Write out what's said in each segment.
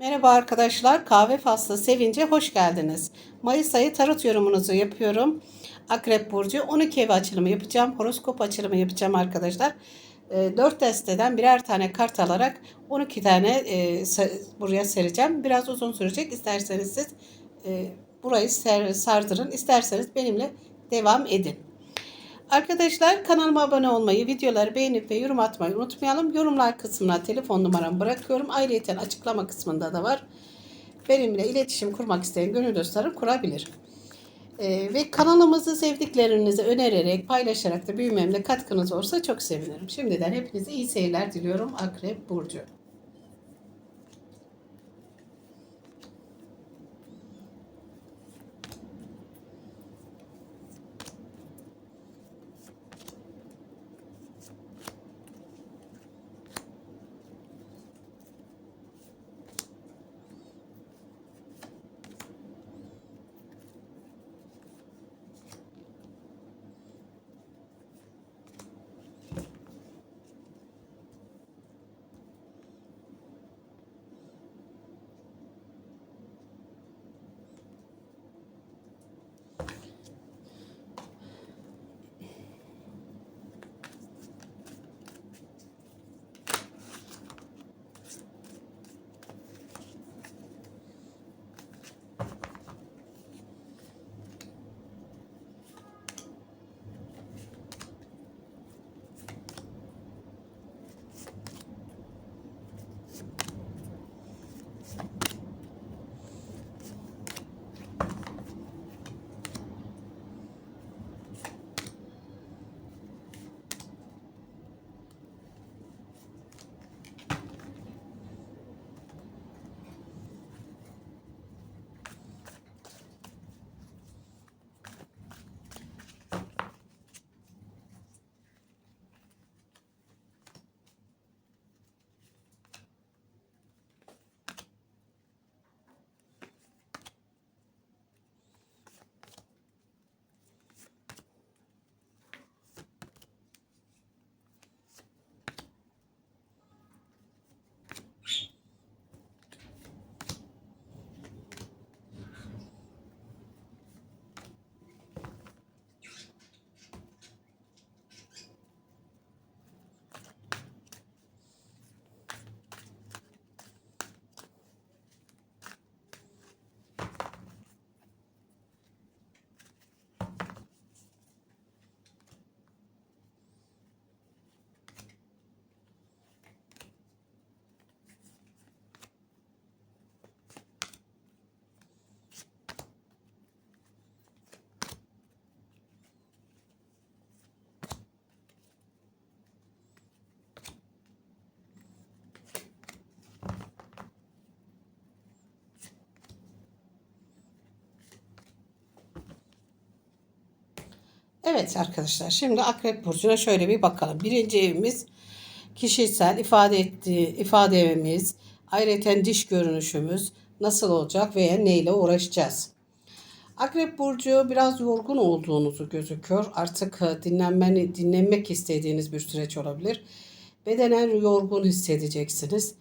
Merhaba arkadaşlar, kahve faslı sevince hoş geldiniz. Mayıs ayı tarot yorumunuzu yapıyorum. Akrep Burcu 12 ev açılımı yapacağım, horoskop açılımı yapacağım arkadaşlar. 4 desteden birer tane kart alarak 12 tane e, buraya sereceğim. Biraz uzun sürecek. İsterseniz siz e, burayı sardırın, isterseniz benimle devam edin. Arkadaşlar kanalıma abone olmayı, videoları beğenip ve yorum atmayı unutmayalım. Yorumlar kısmına telefon numaramı bırakıyorum. Ayrıca açıklama kısmında da var. Benimle iletişim kurmak isteyen gönül dostlarım kurabilir. Ee, ve kanalımızı sevdiklerinizi önererek, paylaşarak da büyümemde katkınız olursa çok sevinirim. Şimdiden hepinize iyi seyirler diliyorum Akrep Burcu. Evet arkadaşlar şimdi Akrep Burcu'na şöyle bir bakalım. Birinci evimiz kişisel ifade ettiği ifade evimiz. Ayrıca diş görünüşümüz nasıl olacak veya neyle uğraşacağız. Akrep Burcu biraz yorgun olduğunuzu gözüküyor. Artık e, dinlenmeni, dinlenmek istediğiniz bir süreç olabilir. Bedenen yorgun hissedeceksiniz.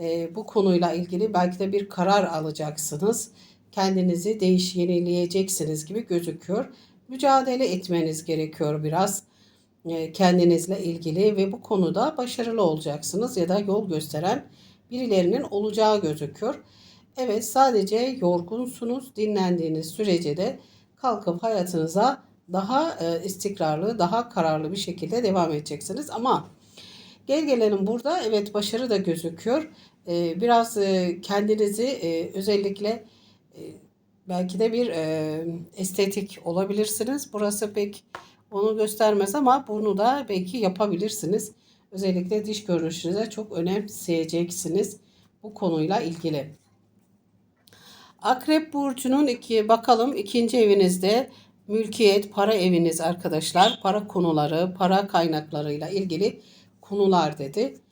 E, bu konuyla ilgili belki de bir karar alacaksınız. Kendinizi değiş yenileyeceksiniz gibi gözüküyor. Mücadele etmeniz gerekiyor biraz e, kendinizle ilgili ve bu konuda başarılı olacaksınız ya da yol gösteren birilerinin olacağı gözüküyor. Evet sadece yorgunsunuz. Dinlendiğiniz sürece de kalkıp hayatınıza daha e, istikrarlı, daha kararlı bir şekilde devam edeceksiniz. Ama gel gelelim burada evet başarı da gözüküyor. E, biraz kendinizi özellikle belki de bir e, estetik olabilirsiniz. Burası pek onu göstermez ama bunu da belki yapabilirsiniz. Özellikle diş görünüşünüze çok önemseyeceksiniz bu konuyla ilgili. Akrep burcunun iki bakalım ikinci evinizde mülkiyet, para eviniz arkadaşlar. Para konuları, para kaynaklarıyla ilgili konular dedi.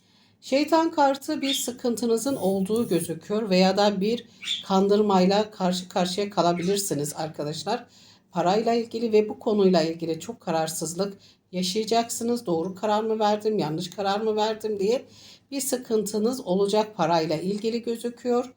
Şeytan kartı bir sıkıntınızın olduğu gözüküyor veya da bir kandırmayla karşı karşıya kalabilirsiniz arkadaşlar. Parayla ilgili ve bu konuyla ilgili çok kararsızlık yaşayacaksınız. Doğru karar mı verdim, yanlış karar mı verdim diye bir sıkıntınız olacak parayla ilgili gözüküyor.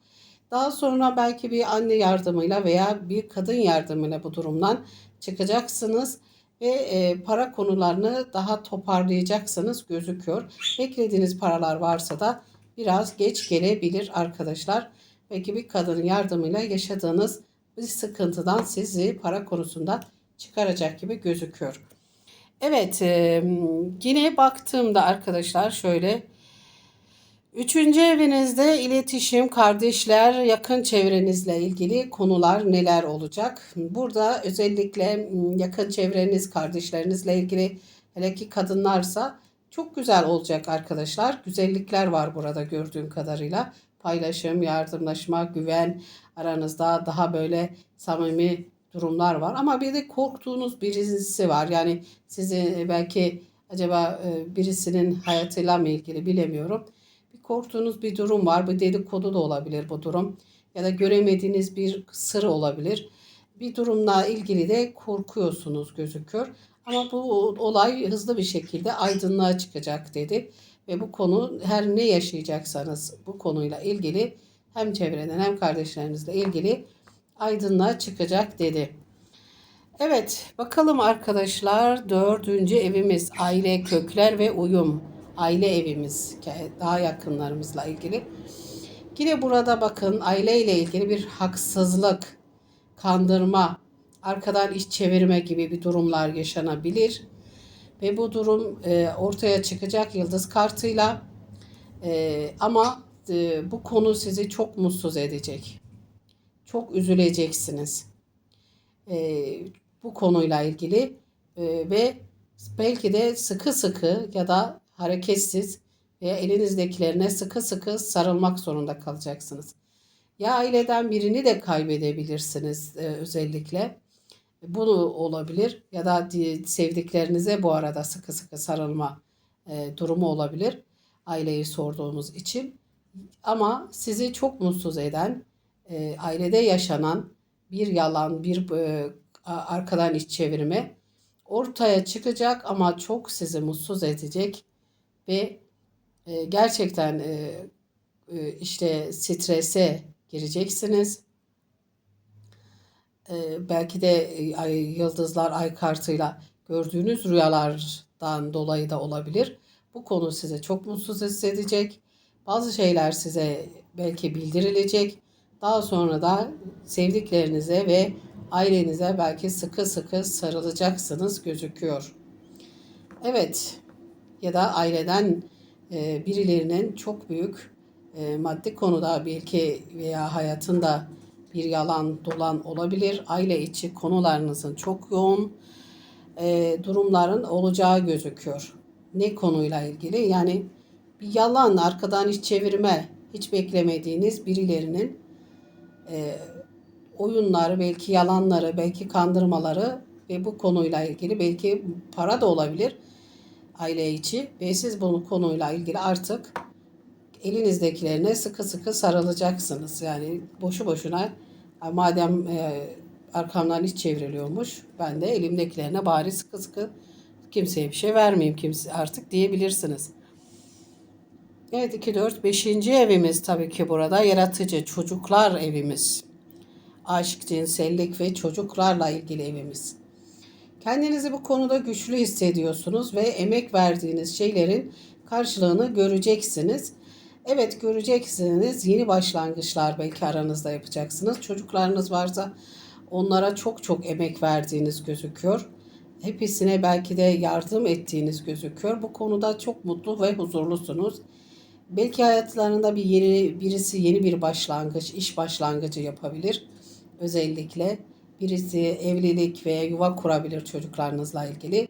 Daha sonra belki bir anne yardımıyla veya bir kadın yardımıyla bu durumdan çıkacaksınız ve e, para konularını daha toparlayacaksınız gözüküyor. Beklediğiniz paralar varsa da biraz geç gelebilir arkadaşlar. Belki bir kadının yardımıyla yaşadığınız bir sıkıntıdan sizi para konusunda çıkaracak gibi gözüküyor. Evet, e, yine baktığımda arkadaşlar şöyle Üçüncü evinizde iletişim, kardeşler, yakın çevrenizle ilgili konular neler olacak? Burada özellikle yakın çevreniz, kardeşlerinizle ilgili hele ki kadınlarsa çok güzel olacak arkadaşlar. Güzellikler var burada gördüğüm kadarıyla. Paylaşım, yardımlaşma, güven aranızda daha böyle samimi durumlar var. Ama bir de korktuğunuz birisi var. Yani sizi belki acaba birisinin hayatıyla mı ilgili bilemiyorum korktuğunuz bir durum var. Bu dedikodu da olabilir bu durum. Ya da göremediğiniz bir sır olabilir. Bir durumla ilgili de korkuyorsunuz gözüküyor. Ama bu olay hızlı bir şekilde aydınlığa çıkacak dedi. Ve bu konu her ne yaşayacaksanız bu konuyla ilgili hem çevreden hem kardeşlerinizle ilgili aydınlığa çıkacak dedi. Evet bakalım arkadaşlar dördüncü evimiz aile kökler ve uyum aile evimiz, daha yakınlarımızla ilgili. Yine burada bakın aile ile ilgili bir haksızlık, kandırma, arkadan iş çevirme gibi bir durumlar yaşanabilir. Ve bu durum e, ortaya çıkacak yıldız kartıyla. E, ama e, bu konu sizi çok mutsuz edecek. Çok üzüleceksiniz. E, bu konuyla ilgili e, ve belki de sıkı sıkı ya da hareketsiz ve elinizdekilerine sıkı sıkı sarılmak zorunda kalacaksınız. Ya aileden birini de kaybedebilirsiniz e, özellikle. Bu olabilir ya da sevdiklerinize bu arada sıkı sıkı sarılma e, durumu olabilir. Aileyi sorduğumuz için. Ama sizi çok mutsuz eden, e, ailede yaşanan bir yalan, bir e, arkadan iç çevirme ortaya çıkacak ama çok sizi mutsuz edecek ve e, gerçekten e, e, işte strese gireceksiniz. E, belki de e, ay, yıldızlar ay kartıyla gördüğünüz rüyalardan dolayı da olabilir. Bu konu size çok mutsuz hissedecek. Bazı şeyler size belki bildirilecek. Daha sonra da sevdiklerinize ve ailenize belki sıkı sıkı sarılacaksınız gözüküyor. Evet, ya da aileden e, birilerinin çok büyük e, maddi konuda belki veya hayatında bir yalan dolan olabilir. Aile içi konularınızın çok yoğun e, durumların olacağı gözüküyor. Ne konuyla ilgili? Yani bir yalan, arkadan iş çevirme, hiç beklemediğiniz birilerinin e, oyunları, belki yalanları, belki kandırmaları ve bu konuyla ilgili belki para da olabilir aile içi ve siz bunu konuyla ilgili artık elinizdekilerine sıkı sıkı sarılacaksınız. Yani boşu boşuna madem e, arkamdan hiç çevriliyormuş ben de elimdekilerine bari sıkı sıkı kimseye bir şey vermeyeyim kimse artık diyebilirsiniz. Evet 2 4 5. evimiz tabii ki burada yaratıcı çocuklar evimiz. Aşk, cinsellik ve çocuklarla ilgili evimiz. Kendinizi bu konuda güçlü hissediyorsunuz ve emek verdiğiniz şeylerin karşılığını göreceksiniz. Evet göreceksiniz. Yeni başlangıçlar belki aranızda yapacaksınız. Çocuklarınız varsa onlara çok çok emek verdiğiniz gözüküyor. Hepsine belki de yardım ettiğiniz gözüküyor. Bu konuda çok mutlu ve huzurlusunuz. Belki hayatlarında bir yeni birisi yeni bir başlangıç, iş başlangıcı yapabilir. Özellikle Birisi evlilik veya yuva kurabilir çocuklarınızla ilgili.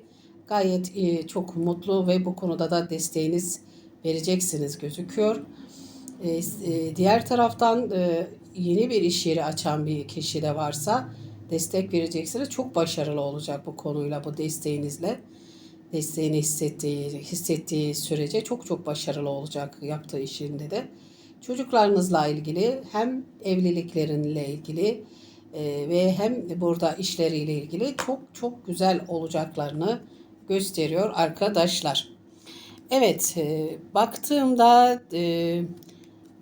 Gayet iyi, çok mutlu ve bu konuda da desteğiniz vereceksiniz gözüküyor. Ee, e, diğer taraftan e, yeni bir iş yeri açan bir kişi de varsa destek vereceksiniz. Çok başarılı olacak bu konuyla, bu desteğinizle. Desteğini hissettiği, hissettiği sürece çok çok başarılı olacak yaptığı işinde de. Çocuklarınızla ilgili hem evliliklerinle ilgili e, ve hem burada işleriyle ilgili çok çok güzel olacaklarını gösteriyor arkadaşlar. Evet, e, baktığımda e,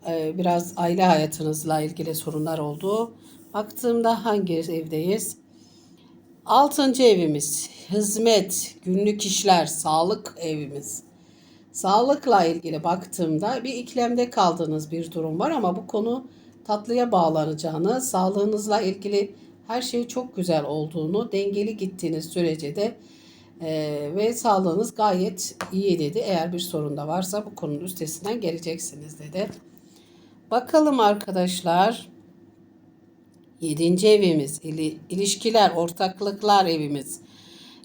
e, biraz aile hayatınızla ilgili sorunlar oldu. Baktığımda hangi evdeyiz? Altıncı evimiz, hizmet, günlük işler, sağlık evimiz. Sağlıkla ilgili baktığımda bir iklemde kaldığınız bir durum var ama bu konu tatlıya bağlanacağını, sağlığınızla ilgili her şey çok güzel olduğunu, dengeli gittiğiniz sürece de e, ve sağlığınız gayet iyi dedi. Eğer bir sorun da varsa bu konunun üstesinden geleceksiniz dedi. Bakalım arkadaşlar. Yedinci evimiz, ili- ilişkiler, ortaklıklar evimiz,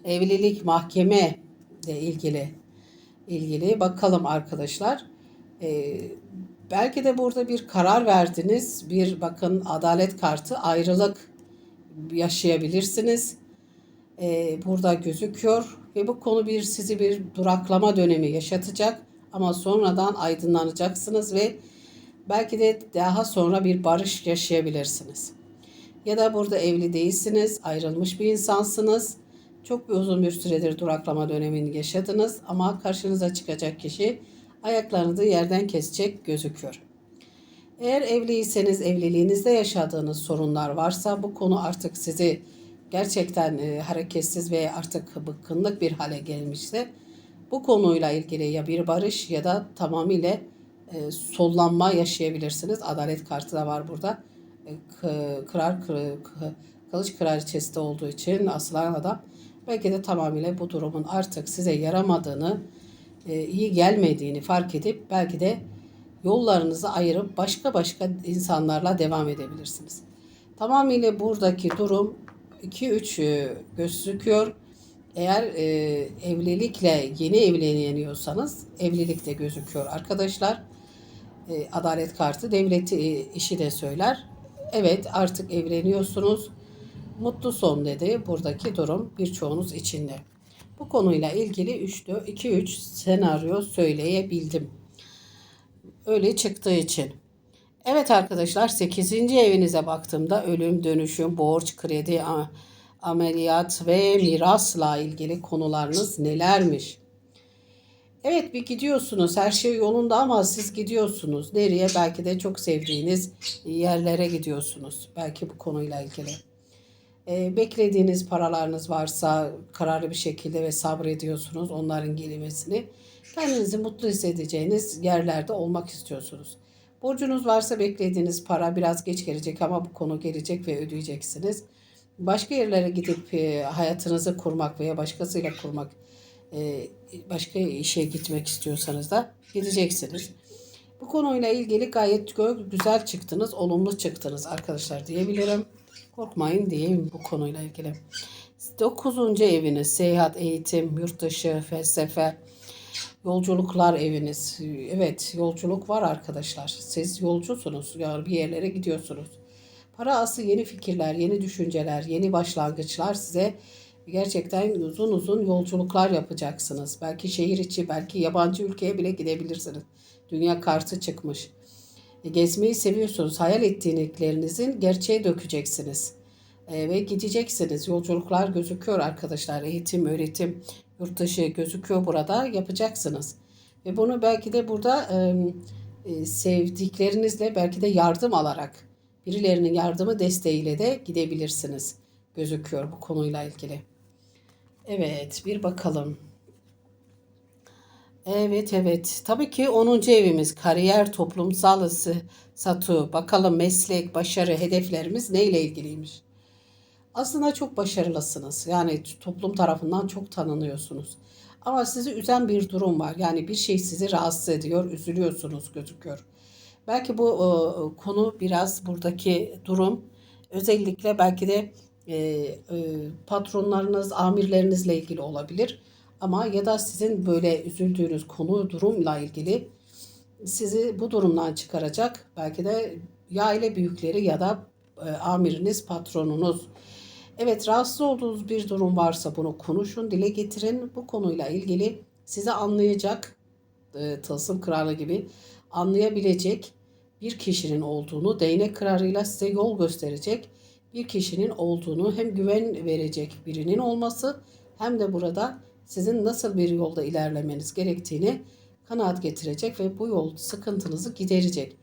evlilik, mahkeme ile ilgili ilgili bakalım arkadaşlar. Ee, belki de burada bir karar verdiniz. Bir bakın adalet kartı ayrılık yaşayabilirsiniz. Ee, burada gözüküyor ve bu konu bir sizi bir duraklama dönemi yaşatacak ama sonradan aydınlanacaksınız ve belki de daha sonra bir barış yaşayabilirsiniz. Ya da burada evli değilsiniz, ayrılmış bir insansınız. Çok bir uzun bir süredir duraklama dönemini yaşadınız ama karşınıza çıkacak kişi ayaklarınızı yerden kesecek gözüküyor. Eğer evliyseniz evliliğinizde yaşadığınız sorunlar varsa bu konu artık sizi gerçekten e, hareketsiz ve artık bıkkınlık bir hale gelmişse bu konuyla ilgili ya bir barış ya da tamamıyla e, sollanma yaşayabilirsiniz. Adalet kartı da var burada. E, kırar kı- kı- kılıç kraliçesi olduğu için asılan adam belki de tamamıyla bu durumun artık size yaramadığını, e, iyi gelmediğini fark edip belki de yollarınızı ayırıp başka başka insanlarla devam edebilirsiniz. Tamamıyla buradaki durum 2-3 e, gözüküyor. Eğer e, evlilikle yeni evleniyorsanız evlilik de gözüküyor arkadaşlar. E, adalet kartı devleti e, işi de söyler. Evet artık evleniyorsunuz. Mutlu son dedi buradaki durum birçoğunuz içinde. Bu konuyla ilgili 2-3 senaryo söyleyebildim. Öyle çıktığı için. Evet arkadaşlar 8. evinize baktığımda ölüm, dönüşüm, borç, kredi, ameliyat ve mirasla ilgili konularınız nelermiş? Evet bir gidiyorsunuz her şey yolunda ama siz gidiyorsunuz. Nereye? Belki de çok sevdiğiniz yerlere gidiyorsunuz. Belki bu konuyla ilgili. Ee, beklediğiniz paralarınız varsa kararlı bir şekilde ve sabrediyorsunuz onların gelmesini. Kendinizi mutlu hissedeceğiniz yerlerde olmak istiyorsunuz. Borcunuz varsa beklediğiniz para biraz geç gelecek ama bu konu gelecek ve ödeyeceksiniz. Başka yerlere gidip e, hayatınızı kurmak veya başkasıyla kurmak, e, başka işe gitmek istiyorsanız da gideceksiniz. Bu konuyla ilgili gayet güzel çıktınız, olumlu çıktınız arkadaşlar diyebilirim. Korkmayın diyeyim bu konuyla ilgili. Dokuzuncu eviniz, seyahat, eğitim, yurt dışı, felsefe, yolculuklar eviniz. Evet, yolculuk var arkadaşlar. Siz yolcusunuz, yani bir yerlere gidiyorsunuz. Para ası yeni fikirler, yeni düşünceler, yeni başlangıçlar size gerçekten uzun uzun yolculuklar yapacaksınız. Belki şehir içi, belki yabancı ülkeye bile gidebilirsiniz. Dünya kartı çıkmış. E, Gezmeyi seviyorsunuz. Hayal ettiklerinizin gerçeğe dökeceksiniz. E, ve gideceksiniz. Yolculuklar gözüküyor arkadaşlar. Eğitim, öğretim, yurt dışı gözüküyor burada. Yapacaksınız. Ve bunu belki de burada e, sevdiklerinizle belki de yardım alarak birilerinin yardımı desteğiyle de gidebilirsiniz. Gözüküyor bu konuyla ilgili. Evet bir bakalım. Evet evet. Tabii ki 10. evimiz kariyer, toplumsal ısı, satı. Bakalım meslek, başarı, hedeflerimiz neyle ilgiliymiş? Aslında çok başarılısınız. Yani toplum tarafından çok tanınıyorsunuz. Ama sizi üzen bir durum var. Yani bir şey sizi rahatsız ediyor, üzülüyorsunuz gözüküyor. Belki bu e, konu biraz buradaki durum özellikle belki de e, e, patronlarınız, amirlerinizle ilgili olabilir. Ama ya da sizin böyle üzüldüğünüz konu, durumla ilgili sizi bu durumdan çıkaracak belki de ya aile büyükleri ya da e, amiriniz, patronunuz. Evet rahatsız olduğunuz bir durum varsa bunu konuşun, dile getirin. Bu konuyla ilgili sizi anlayacak, e, tılsım kralı gibi anlayabilecek bir kişinin olduğunu, değnek kralıyla size yol gösterecek bir kişinin olduğunu hem güven verecek birinin olması hem de burada sizin nasıl bir yolda ilerlemeniz gerektiğini kanaat getirecek ve bu yol sıkıntınızı giderecek.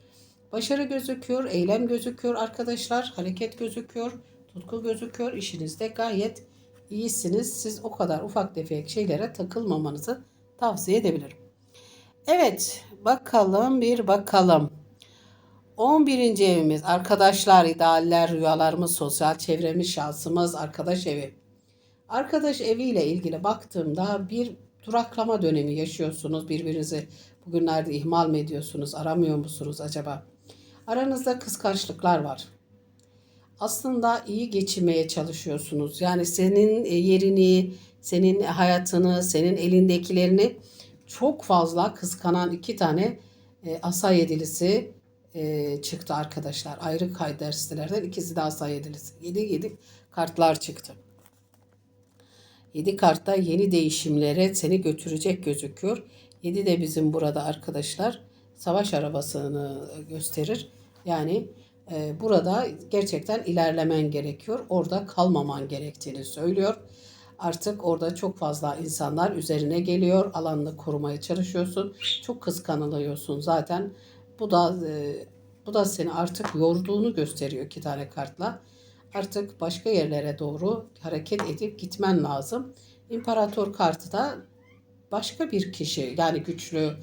Başarı gözüküyor, eylem gözüküyor arkadaşlar, hareket gözüküyor, tutku gözüküyor. İşinizde gayet iyisiniz. Siz o kadar ufak tefek şeylere takılmamanızı tavsiye edebilirim. Evet, bakalım bir bakalım. 11. evimiz arkadaşlar, idealler, rüyalarımız, sosyal çevremiz, şansımız, arkadaş evi. Arkadaş eviyle ilgili baktığımda bir duraklama dönemi yaşıyorsunuz. Birbirinizi bugünlerde ihmal mi ediyorsunuz, aramıyor musunuz acaba? Aranızda kıskançlıklar var. Aslında iyi geçinmeye çalışıyorsunuz. Yani senin e, yerini, senin hayatını, senin elindekilerini çok fazla kıskanan iki tane e, asa yedilisi e, çıktı arkadaşlar. Ayrı kayder sitelerden ikisi de asa yedilisi. 7 7 kartlar çıktı. 7 kartta yeni değişimlere seni götürecek gözüküyor. 7 de bizim burada arkadaşlar savaş arabasını gösterir. Yani e, burada gerçekten ilerlemen gerekiyor. Orada kalmaman gerektiğini söylüyor. Artık orada çok fazla insanlar üzerine geliyor. Alanını korumaya çalışıyorsun. Çok kıskanılıyorsun zaten. Bu da e, bu da seni artık yorduğunu gösteriyor iki tane kartla. Artık başka yerlere doğru hareket edip gitmen lazım. İmparator kartı da başka bir kişi yani güçlü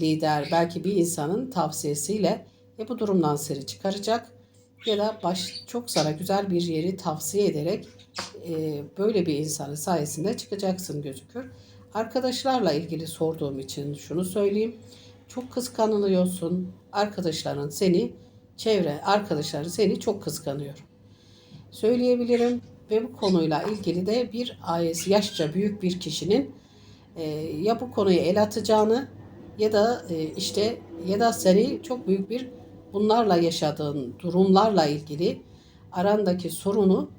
lider belki bir insanın tavsiyesiyle ya bu durumdan seni çıkaracak ya da baş, çok sana güzel bir yeri tavsiye ederek e, böyle bir insanın sayesinde çıkacaksın gözükür. Arkadaşlarla ilgili sorduğum için şunu söyleyeyim. Çok kıskanılıyorsun. Arkadaşların seni, çevre arkadaşların seni çok kıskanıyor. Söyleyebilirim ve bu konuyla ilgili de bir ailesi yaşça büyük bir kişinin e, ya bu konuyu el atacağını ya da e, işte ya da seni çok büyük bir bunlarla yaşadığın durumlarla ilgili arandaki sorunu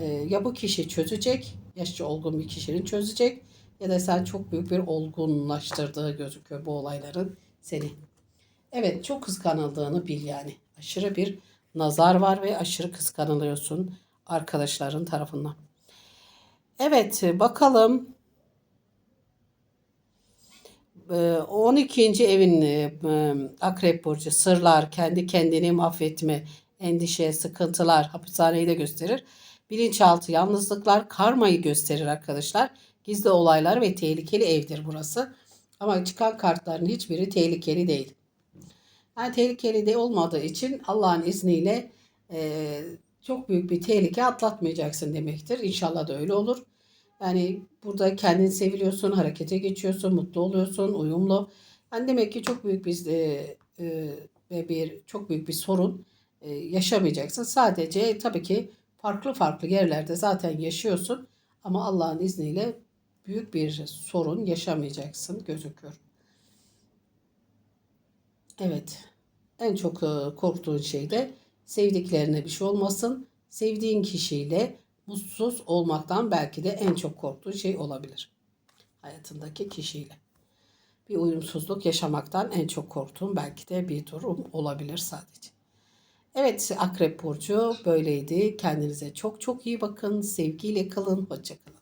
e, ya bu kişi çözecek, yaşça olgun bir kişinin çözecek ya da sen çok büyük bir olgunlaştırdığı gözüküyor bu olayların seni. Evet çok kıskanıldığını bil yani. Aşırı bir nazar var ve aşırı kıskanılıyorsun arkadaşların tarafından. Evet bakalım 12. evin e, akrep burcu sırlar, kendi kendini mahvetme, endişe, sıkıntılar, hapishaneyi de gösterir. Bilinçaltı yalnızlıklar, karmayı gösterir arkadaşlar. Gizli olaylar ve tehlikeli evdir burası. Ama çıkan kartların hiçbiri tehlikeli değil. Yani tehlikeli de olmadığı için Allah'ın izniyle e, çok büyük bir tehlike atlatmayacaksın demektir. İnşallah da öyle olur. Yani burada kendini seviliyorsun, harekete geçiyorsun, mutlu oluyorsun, uyumlu. Yani demek ki çok büyük bir e, e, bir çok büyük bir sorun e, yaşamayacaksın. Sadece tabii ki farklı farklı yerlerde zaten yaşıyorsun ama Allah'ın izniyle büyük bir sorun yaşamayacaksın gözüküyor. Evet. En çok e, korktuğun şey de sevdiklerine bir şey olmasın. Sevdiğin kişiyle mutsuz olmaktan belki de en çok korktuğu şey olabilir. Hayatındaki kişiyle. Bir uyumsuzluk yaşamaktan en çok korktuğum belki de bir durum olabilir sadece. Evet Akrep Burcu böyleydi. Kendinize çok çok iyi bakın. Sevgiyle kalın. Hoşçakalın.